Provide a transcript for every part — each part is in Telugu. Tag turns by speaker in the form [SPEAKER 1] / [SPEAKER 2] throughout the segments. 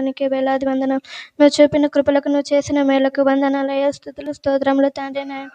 [SPEAKER 1] నీకే వేలాది వందనం నువ్వు చూపిన కృపలకు నువ్వు చేసిన మేలకు వందనాలయ స్థుతులు స్తోత్రములు తండ్రి నాయన.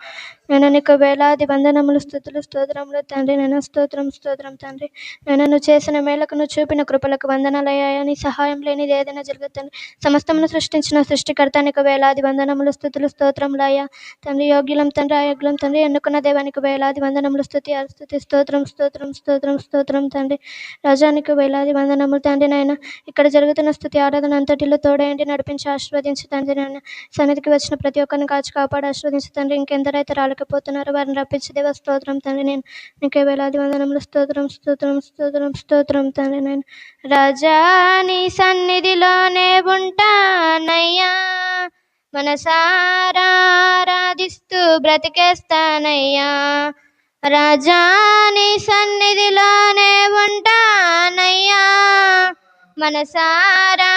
[SPEAKER 1] నేను నీకు వేలాది వందనములు స్థుతులు స్తోత్రములు తండ్రి. నేను స్తోత్రం స్తోత్రం తండ్రి. నేను నువ్వు చేసిన మేలకు నువ్వు చూపిన కృపలకు వందనాలయ్యా నీ సహాయం లేనిది ఏదైనా జరుగుతుంది. సమస్తమును సృష్టించిన సృష్టికర్త నీకు వేలాది వందనములు స్థుతులు స్తోత్రములయ్యా. తండ్రి యోగ్యులం తండ్రి అయోగ్యులం తండ్రి. ఎన్నుకున్న దేవానికి వేలాది వందనములు స్థుతి స్థుతి స్తోత్రం స్తోత్రం స్తోత్రం స్తోత్రం తండ్రి. రాజానికి వేలాది వందనములు తండ్రి నాయన. ఇక్కడ జరుగుతున్న స్థుతి ఆరాధన అంతటిలో తోడేయండి నడిపించి ఆశీర్వదించి తండ్రి నాయన. సన్నిధికి వచ్చిన ప్రతి ఒక్కరిని కాచి కాపాడి ఆశీర్వదించి తండ్రి. ఇంకెందరైతే రాలేకపోతున్నారో వారిని రప్పించి దేవ స్తోత్రం తండ్రి. నేను నీకే వేలాది వందనములు. స్తోత్రం స్తోత్రం స్తోత్రం స్తోత్రం తండ్రి. నేను రాజా నీ సన్నిధిలోనే ఉంటానయ్యా. మనసారా ఆరాధిస్తూ బ్రతికేస్తానయ్యా. రాజా నీ సన్నిధిలోనే ఉంటానయ్యా. మనసారా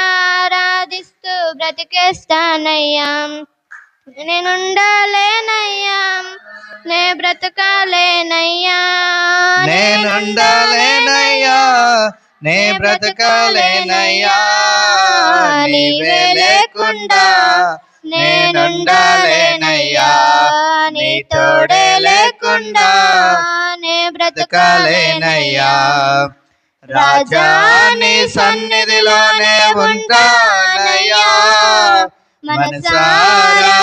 [SPEAKER 1] ఆరాధిస్తూ బ్రతికేస్తానయ్యా. నేనుండలేనయ్యా. నే బ్రతకాలేనయ్యా
[SPEAKER 2] నేనుండాలేనయ్యా నే బ్రతకాలేనయ్యా నీవే లేకుండా నేనుండాలేనయ్యా నీ తోడే లేకుండా
[SPEAKER 1] నే
[SPEAKER 2] బ్రతకాలేనయ్యా. రాజా నీ సన్నిధిలోనే ఉంటానయ్యా. మనసారా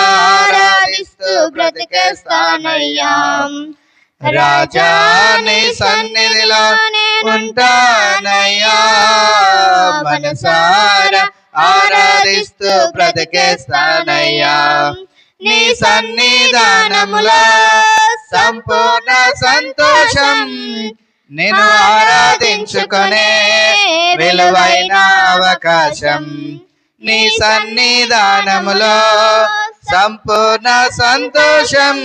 [SPEAKER 2] ఆరాధిస్తూ బ్రతికేస్తానయ్యా. రాజా నీ ఉంటానయ్యా. మనసారా ఆరాధిస్తూ బ్రతికేస్తానయ్యా. నీ సన్నిధానములో సంపూర్ణ సంతోషం నేను ఆరాధించుకునే విలువైన అవకాశం. నీ సన్నిధానములో సంపూర్ణ సంతోషం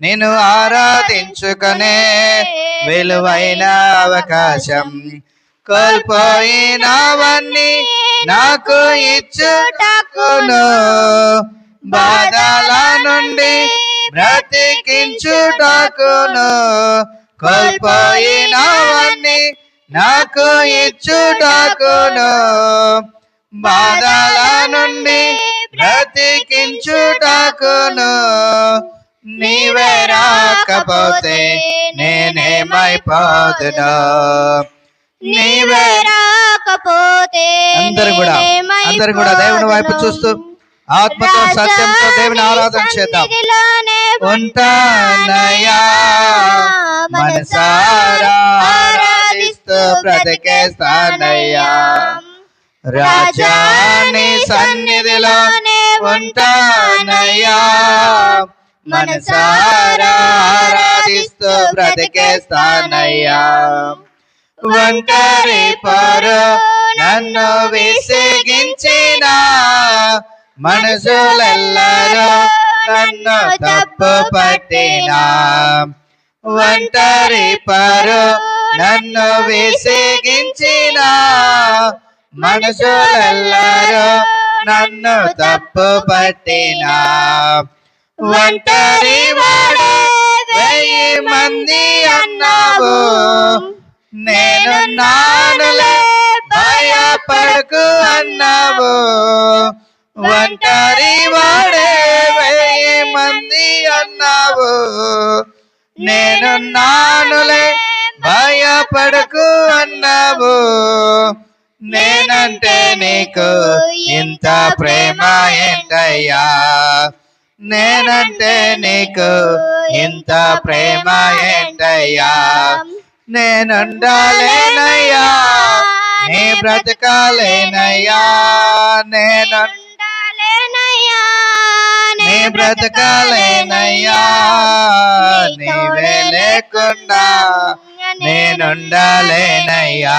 [SPEAKER 2] నేను ఆరాధించుకునే విలువైన అవకాశం. కోల్పోయినవన్నీ నాకు ఇచ్చుటకును. బాధల నుండి బ్రతికించుటకును. కోల్పోయినవన్నీ నాకు ఇచ్చుటకును. బాధల నుండి బ్రతికించుటకును నీవే రాకపోతే నేనేమైపోతును నీవే
[SPEAKER 1] రాకపోతే
[SPEAKER 2] అందరు కూడా అందరు కూడా దేవుని వైపు చూస్తూ ఆత్మతో సత్యంతో దేవుని ఆరాధన చేద్దాం. ఉంటానయ్యా మనసారా ఆరాధిస్తూ బ్రతికేస్తానయ్యా. రాజాని సన్నిధిలో ఉంటానయ్యా మనసారాధిస్తూ బ్రతికేస్తానయ్యా ఒంటరి పరు నన్ను విసిగించిన మనసులెల్లరూ నన్ను తప్పు పట్టిన ఒంటరి పరు నన్ను విసిగించిన మనసులెల్లరూ నన్ను తప్పు పట్టినా. ఒంటరి వాడు వెయ్యి మంది అన్నావు. నేను నానులే భయపడకు అన్నావు. ఒంటరి వాడే వెయ్యి మంది అన్నావు. నేను నానులే భయపడకు అన్నావు. నేనంటే నీకు ఇంత ప్రేమ ఏంటయ్యా? నేనంటే నీకు ఇంత ప్రేమ ఏంటయ్యా? నేనుండాలేనయ్యా నీ బ్రతకాలేనయ్యా నేను నీ బ్రతకాలేనయ్యా నీవే లేకుండా నేనుండాలేనయ్యా.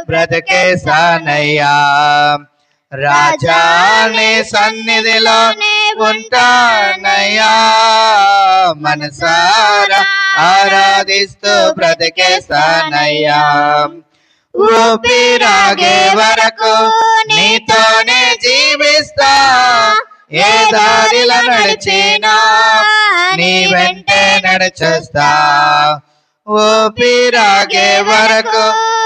[SPEAKER 2] బ్రతికేసానయ్యా రాజా నీ సన్నిధిలోనే ఉంటానయ్యా. మనసారా ఆరాధిస్తూ బ్రతికేస్తానయ్యా ఊపిరాగే వరకు నీతోనే జీవిస్తా. ఏ దారిలో నడిచినా నీ వెంటే నడిచేస్తా. ఊపిరాగే వరకు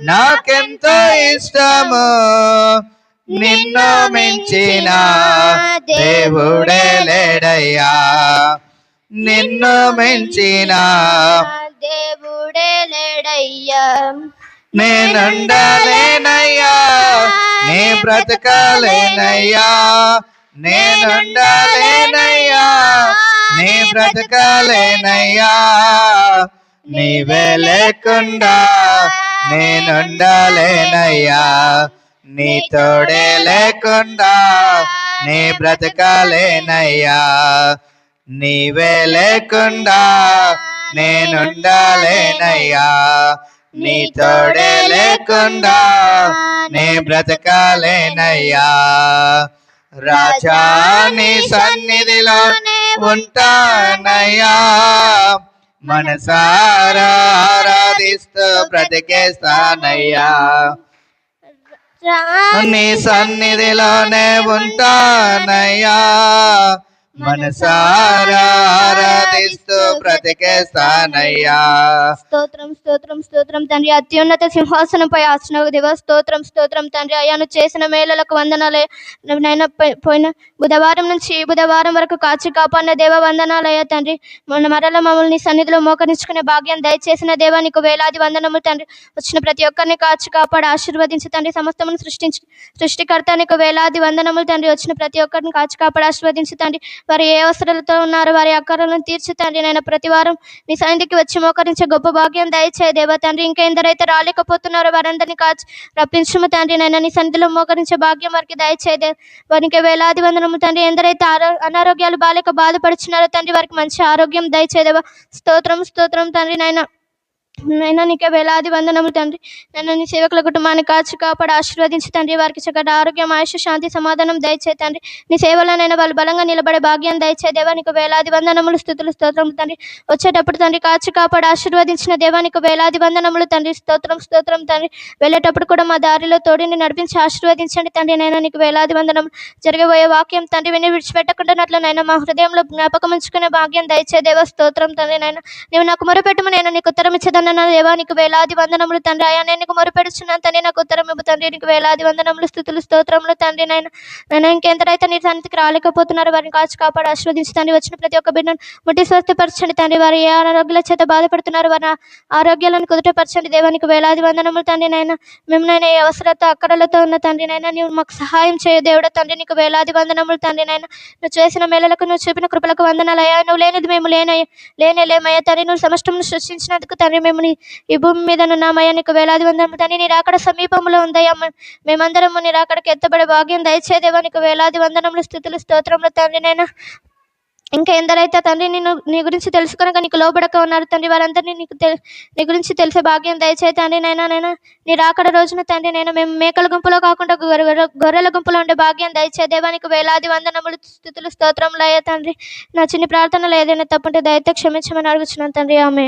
[SPEAKER 2] నాకెంతో ఇష్టము నిన్ను మించిన దేవుడే లేడయ్యా. నిన్ను మించిన
[SPEAKER 1] దేవుడే లేడయ్యా.
[SPEAKER 2] నేనుండాలేనయ్యా. నే బ్రతకాలేనయ్యా. నేనుండాలేనయ్యా. నే బ్రతకాలేనయ్యా. నీవే లేకుండా నేనుండాలేనయ్యా. నీ తోడే లేకుండా నీ బ్రతకాలేనయ్యా. నీవే లేకుండా నేనుండాలేనయ్యా. నీ తోడే లేకుండా నే బ్రతకాలేనయ్యా. రాజా నీ సన్నిధిలోనే ఉంటానయ్యా. మనసారా ఆరాధిస్తూ బ్రతికేస్తానయ్యా నీ సన్నిధిలోనే ఉంటానయ్యా. బ్రతికేస్తానయ్యా
[SPEAKER 1] స్తోత్రం స్తోత్రం స్తోత్రం తండ్రి. అత్యున్నత సింహాసనంపై ఆసన దేవ. స్తోత్రం స్తోత్రం తండ్రి. అయ్యాను చేసిన మేళలకు వందనాలే. నైనా పోయిన బుధవారం నుంచి బుధవారం వరకు కాచి కాపాడిన దేవ వందనాలయ్యా తండ్రి. మొన్న మరల మమ్మల్ని సన్నిధిలో మోకరించుకునే భాగ్యం దయచేసిన దేవా నీకు వేలాది వందనములు తండ్రి. వచ్చిన ప్రతి ఒక్కరిని కాచి కాపాడి ఆశీర్వదించి తండ్రి. సమస్తమును సృష్టించి సృష్టికర్త నీకు వేలాది వందనములు తండ్రి. వచ్చిన ప్రతి ఒక్కరిని కాచి కాపాడి ఆశీర్వదించి తండ్రి. వారు ఏ అవసరాలతో ఉన్నారో? వారి అక్కరలను తీర్చి తండ్రి. నేను ప్రతి వారం నీ సన్నిధికి వచ్చి మోకరించే గొప్ప భాగ్యం దయచేయ దేవ తండ్రి. ఇంకా ఎందరైతే రాలేకపోతున్నారో వారందరినీ కాచి రప్పించుము తండ్రి. నేను నీ సన్నిధిలో మోకరించే భాగ్యం వారికి దయచేదే వారికి వేలాది వందనము తండ్రి. ఎందరైతే ఆరో అనారోగ్యాలు బాలేక బాధపడుచున్నారో తండ్రి వారికి మంచి ఆరోగ్యం దయచేదేవా స్తోత్రం స్తోత్రం తండ్రి నాయన. నైనా నీకే వేలాది వందనములు తండ్రి. నన్ను నీ సేవకుల కుటుంబాన్ని కాచి కాపాడు ఆశీర్వదించి తండ్రి. వారికి చక్కటి ఆరోగ్యం ఆయుష్ శాంతి సమాధానం దయచే తండ్రి. నీ సేవలోనైనా వాళ్ళు బలంగా నిలబడే భాగ్యం దయచే దేవానికి వేలాది వందనములు స్థుతులు స్తోత్రం తండ్రి. వచ్చేటప్పుడు తండ్రి కాచి కాపాడు ఆశీర్వదించిన దేవానికి వేలాది వందనములు తండ్రి. స్తోత్రం స్తోత్రం తండ్రి. వెళ్ళేటప్పుడు కూడా మా దారిలో తోడిని నడిపించి ఆశీర్వదించండి తండ్రి. నైనా నీకు వేలాది వందనములు. జరగబోయే వాక్యం తండ్రి విని విడిచిపెట్టకుండానట్లు నైనా మా హృదయంలో జ్ఞాపకం ఉంచుకునే భాగ్యం దయచే దేవ స్తోత్రం తండ్రి. నైనా నువ్వు నాకు మొరపెట్టుము నేను నీకు ఉత్తరం ఇచ్చేదాన్ని దేవా నీకు వేలాది వందనములు తండ్రి. అయ్యా నేను నీకు మొరుపెడుచున్నాను తండ్రి. నాకు ఉత్తరం ఇవ్వు తండ్రి. నీకు వేలాది వందనములు స్థుతులు స్తోత్రములు తండ్రి నాయన. నేను ఇంకెంతరైతే నీ సన్నిధికి రాలేకపోతున్నారు వారిని కాచి కాపాడు ఆశీర్వదించి తండ్రి. వచ్చిన ప్రతి ఒక్క బిడ్డను ముట్టి స్వస్థపరచండి తండ్రి. వారు ఏ అనారోగ్యాల చేత బాధపడుతున్నారు వారి ఆరోగ్యాలను కుదుటపరచండి. దేవానికి వేలాది వందనములు తండ్రి నాయన. మేము నైనా ఏ అవసరత అక్కడలతో ఉన్న తండ్రి నాయన నీవు మాకు సహాయం చేయ దేవుడు తండ్రి. నీకు వేలాది వందనములు తండ్రి నాయన. నువ్వు చేసిన మేళలకు నువ్వు చూపిన కృపలకు వందనాలయ్యా నువ్వు లేనిది మేము లేనయ్యా లేనే లేమయ్యా తండ్రి. నువ్వు సమష్టం సృష్టించినందుకు తండ్రి మేము ఉన్నామని ఈ భూమి మీద ఉన్నామయ్యా నీకు వేలాది వందనము తండ్రి నీ రాకడ సమీపంలో ఉందయ్యా. మేమందరము నీ రాకడకి ఎత్తబడే భాగ్యం దయచేదేవా నీకు వేలాది వందనములు స్థుతులు స్తోత్రములు తండ్రి నైనా ఇంకా ఎందరైతే తండ్రి నేను నీ గురించి తెలుసుకునక నీకు లోబడక ఉన్నారు తండ్రి వారందరినీ నీకు తె- నీ గురించి తెలిసే భాగ్యం దయచేయి తండ్రి నైనా నైనా నీ రాకడ రోజున తండ్రి నేను మేము మేకల గుంపులో కాకుండా గొర్రె- గొర్రెల గుంపులో ఉండే భాగ్యం దయచే దేవానికి వేలాది వందనములు స్థుతులు స్తోత్రములు అయ్యా తండ్రి. నా చిన్న ప్రార్థనలు ఏదైనా తప్పుంటే దయతో క్షమించమని అడుగుచున్నాను తండ్రి. ఆమె